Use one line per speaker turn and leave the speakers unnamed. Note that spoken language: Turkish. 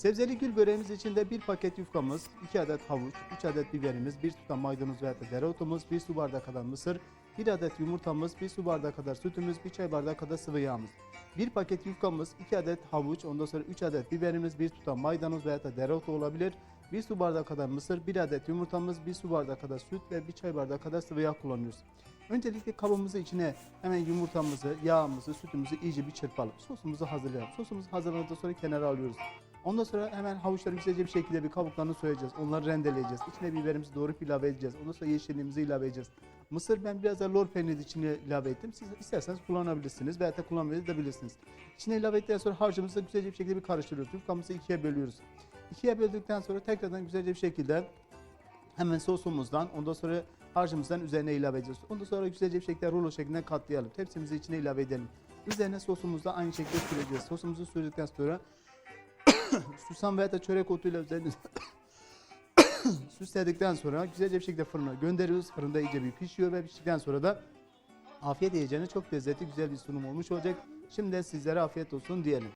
Sebzeli gül böreğimiz için de bir paket yufkamız, 2 adet havuç, 3 adet biberimiz, 1 tutam maydanoz veya dereotumuz, 1 su bardağı kadar mısır, 1 adet yumurtamız, 1 su bardağı kadar sütümüz, 1 çay bardağı kadar sıvı yağımız. 1 paket yufkamız, 2 adet havuç, ondan sonra 3 adet biberimiz, 1 tutam maydanoz veya da dereotu olabilir. 1 su bardağı kadar mısır, 1 adet yumurtamız, 1 su bardağı kadar süt ve 1 çay bardağı kadar sıvı yağ kullanıyoruz. Öncelikle kabımızı içine hemen yumurtamızı, yağımızı, sütümüzü iyice bir çırpalım. Sosumuzu hazırlayalım. Sosumuzu hazırladıktan sonra kenara alıyoruz. Ondan sonra hemen havuçları güzelce bir şekilde bir kabuklarını soyacağız. Onları rendeleyeceğiz. İçine biberimizi doğrayıp ilave edeceğiz. Ondan sonra yeşilliğimizi ilave edeceğiz. Mısır ben biraz da lor peyniri içine ilave ettim. Siz isterseniz kullanabilirsiniz veya da kullanmayabilirsiniz. İçine ilave ettikten sonra harcımızı güzelce bir şekilde bir karıştırıyoruz. Yufkamızı ikiye bölüyoruz. İkiye böldükten sonra tekrardan güzelce bir şekilde hemen sosumuzdan ondan sonra harcımızdan üzerine ilave edeceğiz. Ondan sonra güzelce bir şekilde rulo şeklinde katlayalım. Tepsimizi içine ilave edelim. Üzerine sosumuzu da aynı şekilde süreceğiz. Sosumuzu sürdükten sonra susam veya da çörek otuyla üzerine süsledikten sonra güzelce bir şekilde fırına gönderiyoruz. Fırında iyice bir pişiyor ve piştikten sonra da afiyet yiyeceğine çok lezzetli güzel bir sunum olmuş olacak. Şimdi sizlere afiyet olsun diyelim.